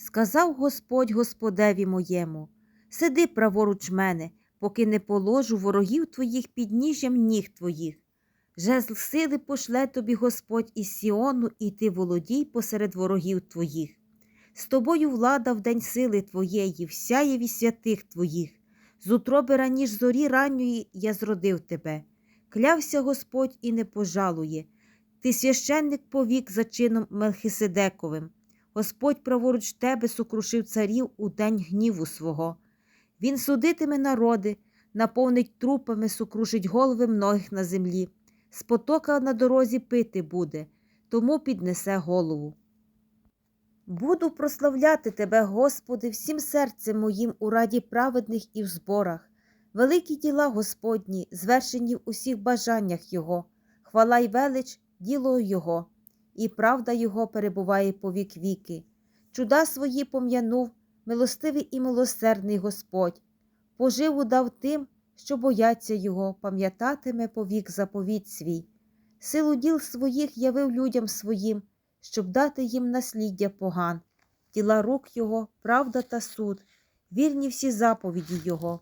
Сказав Господь Господеві моєму, сиди праворуч мене, поки не положу ворогів твоїх під ніжжям ніг твоїх. Жезл сили пошле тобі Господь із Сіону, і ти володій посеред ворогів твоїх. З тобою влада в день сили твоєї, в сяєві святих твоїх. З утроби раніш зорі ранньої я зродив тебе. Клявся Господь і не пожалує. Ти священник повік за чином Мелхиседековим. Господь праворуч тебе сокрушив царів у день гніву свого. Він судитиме народи, наповнить трупами, сокрушить голови многих на землі. З потока на дорозі пити буде, тому піднесе голову. Буду прославляти Тебе, Господи, всім серцем моїм у раді праведних і в зборах. Великі діла Господні, звершені в усіх бажаннях Його, хвала й велич діло Його, і правда Його перебуває по вік віки. Чуда свої пом'янув, милостивий і милосердний Господь, поживу дав тим, що бояться Його, пам'ятатиме повік заповідь свій. Силу діл своїх явив людям своїм, щоб дати їм насліддя поган, діла рук Його, правда та суд, вірні всі заповіді Його.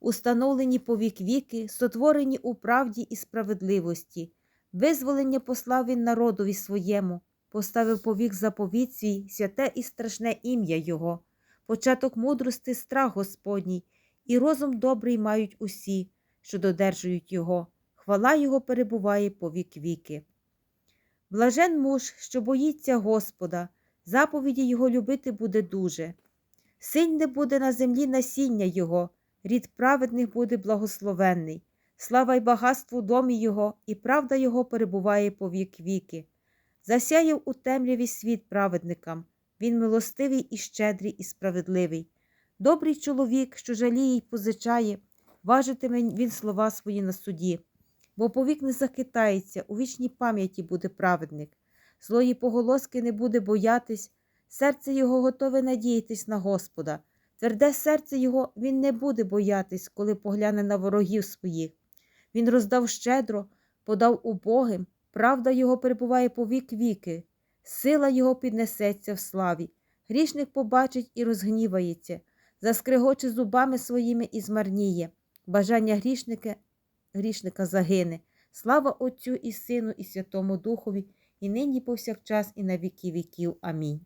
Установлені по вік віки, сотворені у правді і справедливості, визволення послав він народові своєму, поставив повік заповідь свій, святе і страшне ім'я Його, початок мудрости страх Господній, і розум добрий мають усі, що додержують Його, хвала Його перебуває по вік віки. Блажен муж, що боїться Господа, заповіді Його любити буде дуже. Сильне буде на землі насіння Його, рід праведних буде благословенний, слава й багатство у домі Його, і правда Його перебуває по вік віки. Засяяв у темряві світ праведникам, він милостивий і щедрий, і справедливий. Добрий чоловік, що жаліє й позичає, важитиме він слова свої на суді бо повік не захитається, у вічній пам'яті буде праведник. Злої поголоски не буде боятись, серце його готове надіятись на Господа. Тверде серце його він не буде боятись, коли погляне на ворогів своїх. Він роздав щедро, подав убогим, правда його перебуває по вік віки, сила його піднесеться в славі. Грішник побачить і розгнівається, заскригоче зубами своїми і змарніє. Бажання грішника грішника загине. Слава Отцю і Сину, і Святому Духові, і нині повсякчас, і на віки віків. Амінь.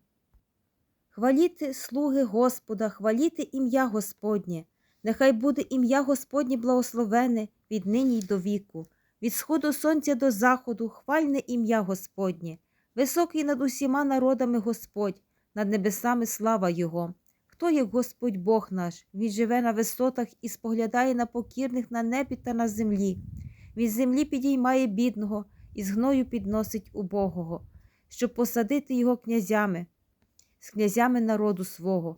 Хваліти слуги Господа, хваліти ім'я Господнє, нехай буде ім'я Господнє благословене від нині й до віку, від сходу сонця до заходу, хвальне ім'я Господнє, високий над усіма народами Господь, над небесами слава Його. Хто є Господь Бог наш? Він живе на висотах і споглядає на покірних на небі та на землі. Він землі підіймає бідного і з гною підносить убогого, щоб посадити його князями, з князями народу свого.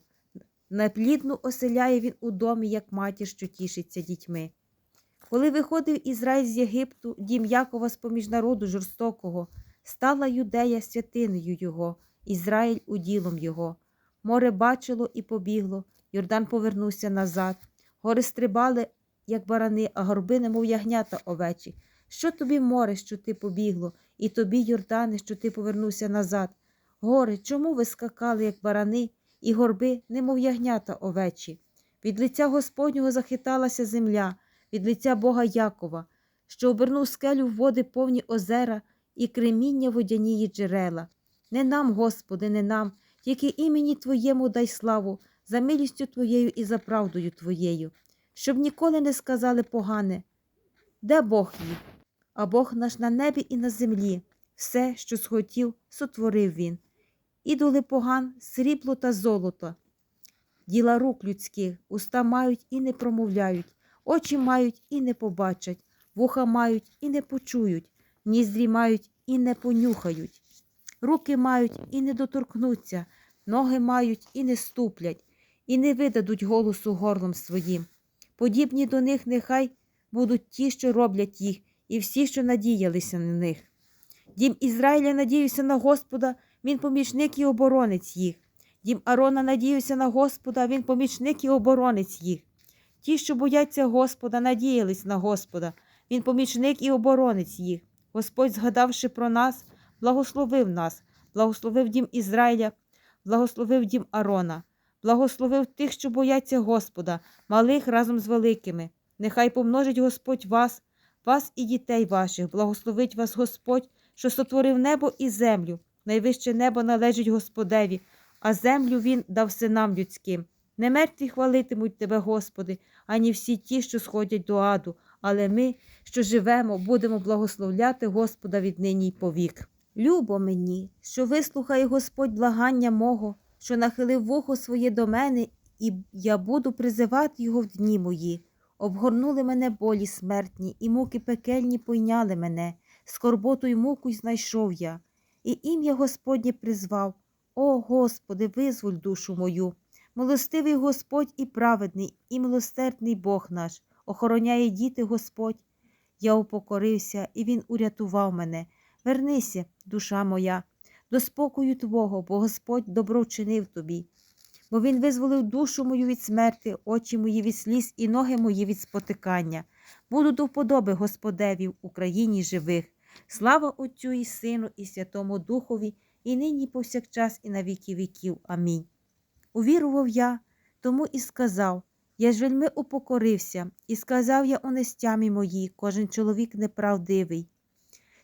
Наплідну оселяє він у домі, як матір, що тішиться дітьми. Коли виходив Ізраїль з Єгипту, дім Якова з поміж народу жорстокого, стала юдея святиною його, Ізраїль уділом його. Море бачило і побігло, Йордан повернувся назад. Гори стрибали, як барани, а горби, немов ягнята овечі. Що тобі, море, що ти побігло, і тобі, Йордане, що ти повернувся назад? Гори, чому ви скакали, як барани, і горби, немов ягнята овечі? Від лиця Господнього захиталася земля, від лиця Бога Якова, що обернув скелю в води повні озера і креміння водянії джерела. Не нам, Господи, не нам тільки імені Твоєму дай славу, за милістю Твоєю і за правдою Твоєю, щоб ніколи не сказали погане, де Бог їх, а Бог наш на небі і на землі, все, що схотів, сотворив Він. Ідоли поган, срібло та золото, діла рук людських, уста мають і не промовляють, очі мають і не побачать, вуха мають і не почують, ніздрі мають і не понюхають. Руки мають і не доторкнуться, ноги мають і не ступлять, і не видадуть голосу горлом своїм. Подібні до них нехай будуть ті, що роблять їх, і всі, що надіялися на них. Дім Ізраїля надіюся на Господа, він помічник і оборонець їх. Дім Арона надіюся на Господа, він помічник і оборонець їх. Ті, що бояться Господа, надіялись на Господа, він помічник і оборонець їх. Господь, згадавши про нас, благословив нас, благословив дім Ізраїля, благословив дім Арона, благословив тих, що бояться Господа, малих разом з великими. Нехай помножить Господь вас, вас і дітей ваших, благословить вас Господь, що сотворив небо і землю. Найвище небо належить Господеві, а землю він дав синам людським. Не мертві хвалитимуть тебе, Господи, ані всі ті, що сходять до аду, але ми, що живемо, будемо благословляти Господа віднині й повік. Любо мені, що вислухає Господь благання мого, що нахилив вухо своє до мене, і я буду призивати його в дні мої. Обгорнули мене болі смертні, і муки пекельні пойняли мене, скорботу й муку й знайшов я, і ім'я Господнє призвав. О Господи, визволь душу мою. Милостивий Господь і праведний, і милосердний Бог наш, охороняє діти Господь. Я упокорився, і Він урятував мене. Вернися, душа моя, до спокою Твого, бо Господь добро вчинив тобі. Бо Він визволив душу мою від смерти, очі мої від сліз і ноги мої від спотикання. Буду до вподоби Господеві в Україні живих. Слава Отцю і Сину, і Святому Духові, і нині, і повсякчас, і на віки віків. Амінь. Увірував я, тому і сказав я ж вельми упокорився, і сказав я онестямі мої, кожен чоловік неправдивий.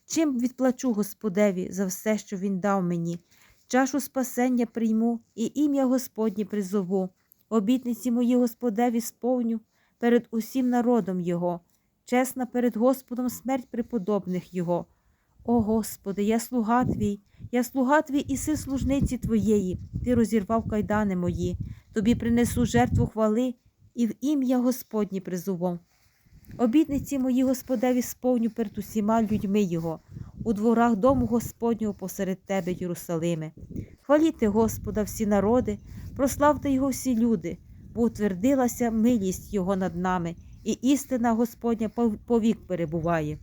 Чим відплачу Господеві за все, що він дав мені, чашу спасення прийму і ім'я Господнє призову, обітниці мої Господеві сповню перед усім народом Його, чесна перед Господом смерть преподобних Його. О Господи, я слуга Твій, я слуга Твій і си служниці Твоєї, Ти розірвав кайдани мої, Тобі принесу жертву хвали і в ім'я Господнє призову. Обітниці мої Господеві сповню перед усіма людьми Його, у дворах дому Господнього посеред Тебе, Єрусалиме. Хваліте Господа всі народи, прославте Його всі люди, бо утвердилася милість Його над нами, і істина Господня повік перебуває.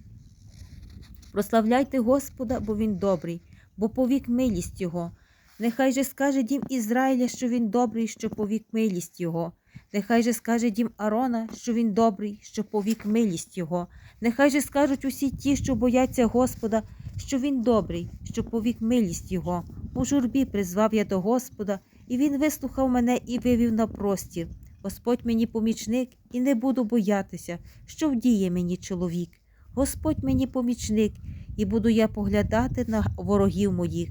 Прославляйте Господа, бо Він добрий, бо повік милість Його. Нехай же скаже дім Ізраїля, що він добрий, що повік милість Його. Нехай же скаже дім Арона, що він добрий, що повік милість Його. Нехай же скажуть усі ті, що бояться Господа, що він добрий, що повік милість Його. У журбі призвав я до Господа, і він вислухав мене і вивів на простір. Господь мені помічник, і не буду боятися, що вдіє мені чоловік. Господь мені помічник, і буду я поглядати на ворогів моїх.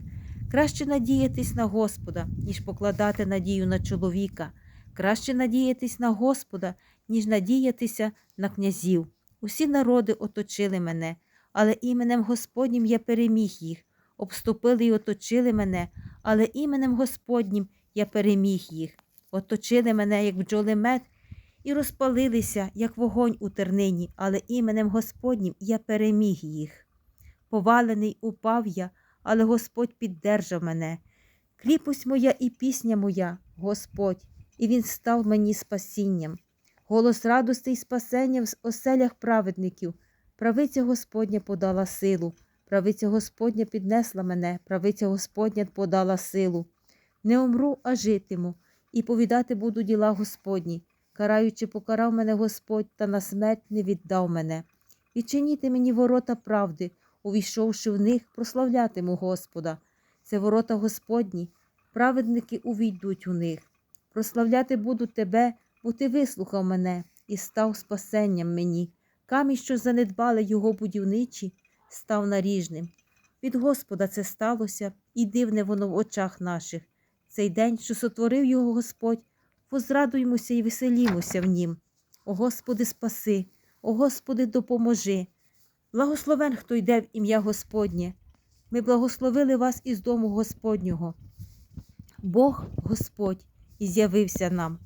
Краще надіятись на Господа, ніж покладати надію на чоловіка. Краще надіятись на Господа, ніж надіятися на князів. Усі народи оточили мене, але іменем Господнім я переміг їх. Обступили й оточили мене, але іменем Господнім я переміг їх. Оточили мене, як бджоли мед, і розпалилися, як вогонь у тернині, але іменем Господнім я переміг їх. Повалений упав я, але Господь піддержав мене. Кріпость моя і пісня моя, Господь, і Він став мені спасінням. Голос радости й спасення в оселях праведників. Правиця Господня подала силу, правиця Господня піднесла мене, правиця Господня подала силу. Не умру, а житиму, і повідати буду діла Господні. Караючи, покарав мене Господь, та на смерть не віддав мене. Відчиніте мені ворота правди, увійшовши в них, прославлятиму Господа. Це ворота Господні, праведники увійдуть у них. Прославляти буду тебе, бо ти вислухав мене і став спасенням мені. Камінь, що занедбали його будівничі, став наріжним. Від Господа це сталося, і дивне воно в очах наших. Цей день, що сотворив його Господь, возрадуймося і веселімося в нім. О Господи, спаси, о Господи, допоможи. Благословен, хто йде в ім'я Господнє. Ми благословили вас із дому Господнього. Бог Господь і з'явився нам.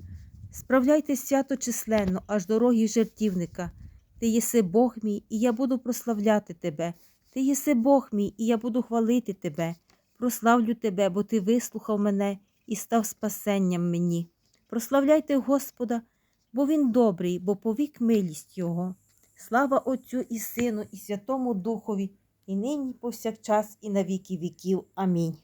Справляйте свято численно, аж до роги жертівника. Ти єси Бог мій, і я буду прославляти тебе. Ти єси Бог мій, і я буду хвалити тебе. Прославлю тебе, бо ти вислухав мене і став спасенням мені. Прославляйте Господа, бо Він добрий, бо повік милість Його. Слава Отцю і Сину, і Святому Духові, і нині, і повсякчас, і на віки віків. Амінь.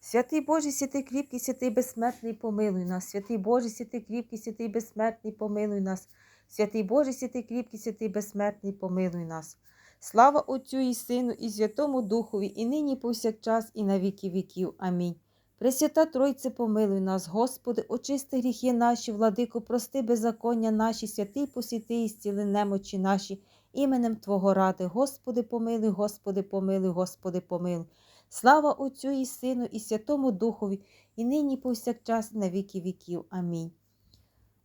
Святий Божий, святий кріпкий, святий безсмертний, помилуй нас. Святий Божий, святий кріпкий, святий безсмертний, помилуй нас. Святий Божий, святий кріпкий, святий безсмертний, помилуй нас. Слава Отцю і Сину, і Святому Духові, і нині, і повсякчас, і на віки віків. Амінь. Пресвята Тройце, помилуй нас, Господи, очисти гріхи наші, владико, прости беззаконня наші, святий посіти і зціли немочі наші, іменем Твого ради. Господи, помилуй, Господи, помилуй, Господи, помилуй. Слава Отцю і Сину, і Святому Духові, і нині, і повсякчас, і на віки віків. Амінь.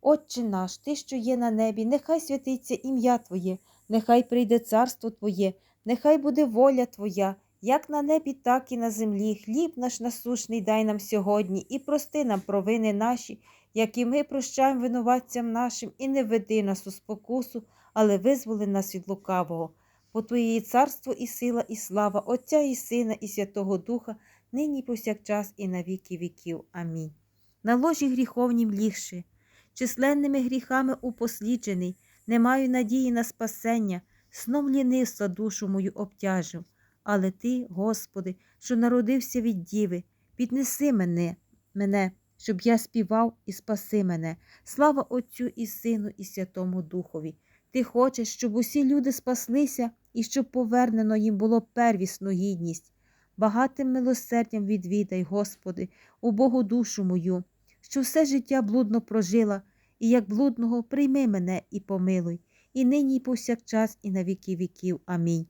Отче наш, Ти, що є на небі, нехай святиться ім'я Твоє, нехай прийде царство Твоє, нехай буде воля Твоя, як на небі, так і на землі. Хліб наш насушний дай нам сьогодні, і прости нам провини наші, як і ми прощаємо винуватцям нашим, і не веди нас у спокусу, але визволи нас від лукавого. Бо Твоє царство і сила, і слава Отця і Сина, і Святого Духа, нині повсякчас, і на віки віків. Амінь. На ложі гріховнім лігши, численними гріхами упосліджений, не маю надії на спасення, сном лінивства душу мою обтяжив. Але Ти, Господи, що народився від діви, піднеси мене, мене, щоб я співав і спаси мене. Слава Отцю і Сину, і Святому Духові. Ти хочеш, щоб усі люди спаслися і щоб повернено їм було первісну гідність. Багатим милосердям відвідай, Господи, у Богу душу мою, що все життя блудно прожила, і як блудного прийми мене і помилуй, і нині, і повсякчас, і на віки віків. Амінь.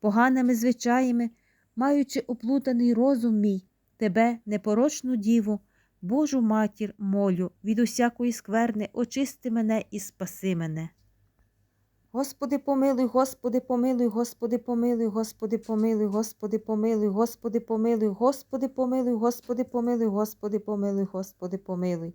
Поганими звичаями, маючи оплутаний розум мій, тебе, непорочну діву, Божу матір молю, від усякої скверни очисти мене і спаси мене. Господи, помилуй, Господи, помилуй, Господи, помилуй, Господи, помилуй, Господи, помилуй, Господи, помилуй, Господи, помилуй, Господи, помилуй, Господи, помилуй, Господи, помилуй.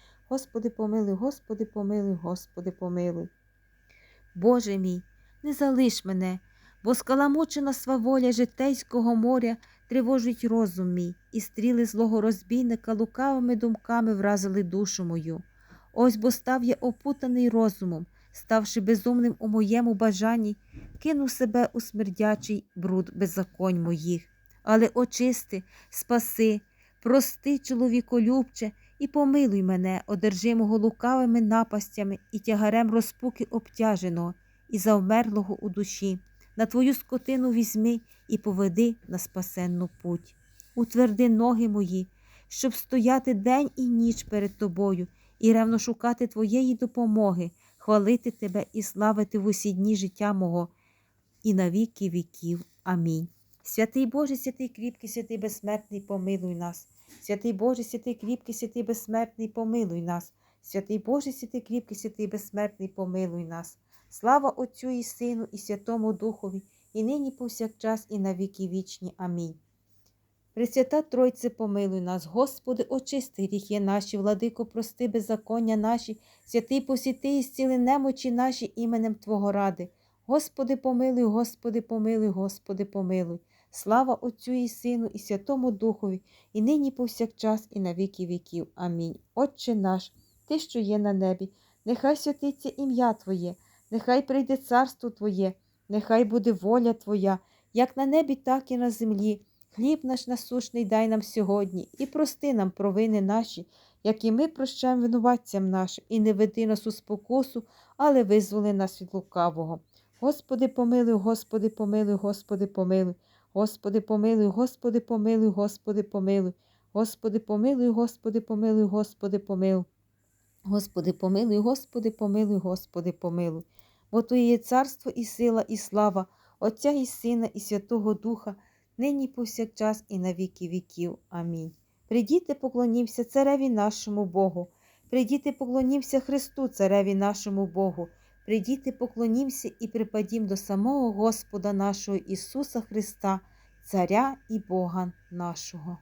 Господи, помилуй, Господи, помилуй, Господи, помилуй. Боже мій, не залиш мене, бо скаламучена сваволя житейського моря тривожить розум мій, і стріли злого розбійника лукавими думками вразили душу мою. Ось бо став я опутаний розумом, ставши безумним у моєму бажанні, кинув себе у смердячий бруд беззаконь моїх. Але очисти, спаси, прости, чоловіколюбче, і помилуй мене, одержимого лукавими напастями і тягарем розпуки обтяженого і завмерлого у душі. На твою скотину візьми і поведи на спасенну путь. Утверди ноги мої, щоб стояти день і ніч перед тобою, і ревно шукати твоєї допомоги, хвалити тебе і славити в усі дні життя мого, і на віки віків. Амінь. Святий Боже, святий кріпкий, святий безсмертний, помилуй нас. Святий Боже, святий кріпкий, святий безсмертний, помилуй нас. Святий Боже, святий кріпкий, святий безсмертний, помилуй нас. Слава Отцю і Сину, і Святому Духові, і нині повсякчас, і на віки вічні. Амінь. Пресвята Тройце, помилуй нас, Господи, очисти гріхи наші, владико, прости беззаконня наші, святий посіти і зціли немочі наші іменем Твого ради. Господи, помилуй, Господи, помилуй, Господи, помилуй. Слава Отцю і Сину, і Святому Духові, і нині повсякчас, і на віки віків. Амінь. Отче наш, Ти, що є на небі, нехай святиться ім'я Твоє, нехай прийде царство Твоє, нехай буде воля Твоя, як на небі, так і на землі. Хліб наш насушний дай нам сьогодні, і прости нам провини наші, як і ми прощаємо винуватцям нашим, і не веди нас у спокусу, але визволи нас від лукавого. Господи, помилуй, Господи, помилуй, Господи, помилуй. Господи, помилуй, Господи, помилуй, Господи, помилуй. Господи, помилуй, Господи, помилуй, Господи, помилуй. Господи, помилуй, Господи, помилуй, Господи, помилуй. Бо Твоє є царство і сила, і слава, Отця і Сина, і Святого Духа, нині повсякчас, і на віки віків. Амінь. Придіти, поклонімся цареві нашому Богу. Придіти, поклонімся Христу, цареві нашому Богу. Придіти, поклонімся і припадім до самого Господа нашого Ісуса Христа, Царя і Бога нашого.